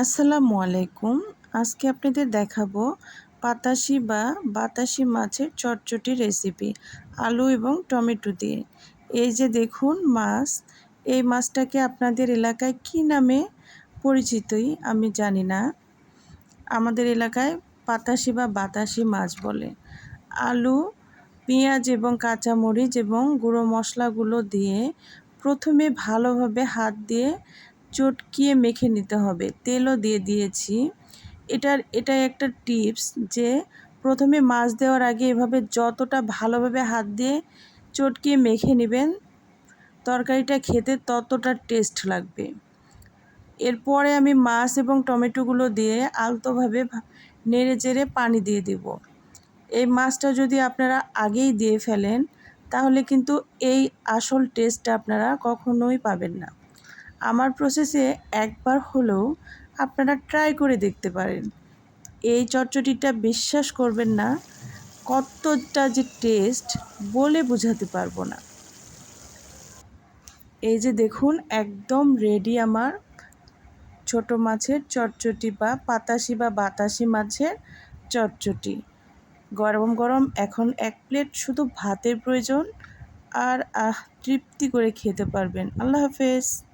আসসালামু আলাইকুম। আজকে আপনাদের দেখাবো পাতাশি বা বাতাসি মাছের চটচটি রেসিপি আলু এবং টমেটো দিয়ে। এই যে দেখুন মাছ, এই মাছটাকে আপনাদের এলাকায় কি নামে পরিচিতই আমি জানি না। আমাদের এলাকায় পাতাশি বা বাতাসি মাছ বলে। আলু, পেঁয়াজ এবং কাঁচামরিচ এবং গুঁড়ো মশলাগুলো দিয়ে প্রথমে ভালোভাবে হাত দিয়ে চটকিয়ে মেখে নিতে হবে। তেলও দিয়ে দিয়েছি। এটার, এটাই একটা টিপস যে প্রথমে মাছ দেওয়ার আগে এভাবে যতটা ভালোভাবে হাত দিয়ে চটকিয়ে মেখে নেবেন, তরকারিটা খেতে ততটা টেস্ট লাগবে। এরপরে আমি মাছ এবং টমেটোগুলো দিয়ে আলতোভাবে নেড়ে চেড়ে পানি দিয়ে দেব। এই মাছটা যদি আপনারা আগেই দিয়ে ফেলেন, তাহলে কিন্তু এই আসল টেস্টটা আপনারা কখনোই পাবেন না। আমার প্রসেসে একবার হলেও আপনারা ট্রাই করে দেখতে পারেন। এই চটচটিটা বিশ্বাস করবেন না, কতটা যে টেস্ট বলে বোঝাতে পারব না। এই যে দেখুন, একদম রেডি আমার ছোট মাছের চটচটি বা পাতাশি বা বাতাসি মাছের চটচটি গরম গরম এখন এক প্লেট শুধু ভাতের প্রয়োজন, আর আহ, তৃপ্তি করে খেতে পারবেন। আল্লাহ হাফেজ।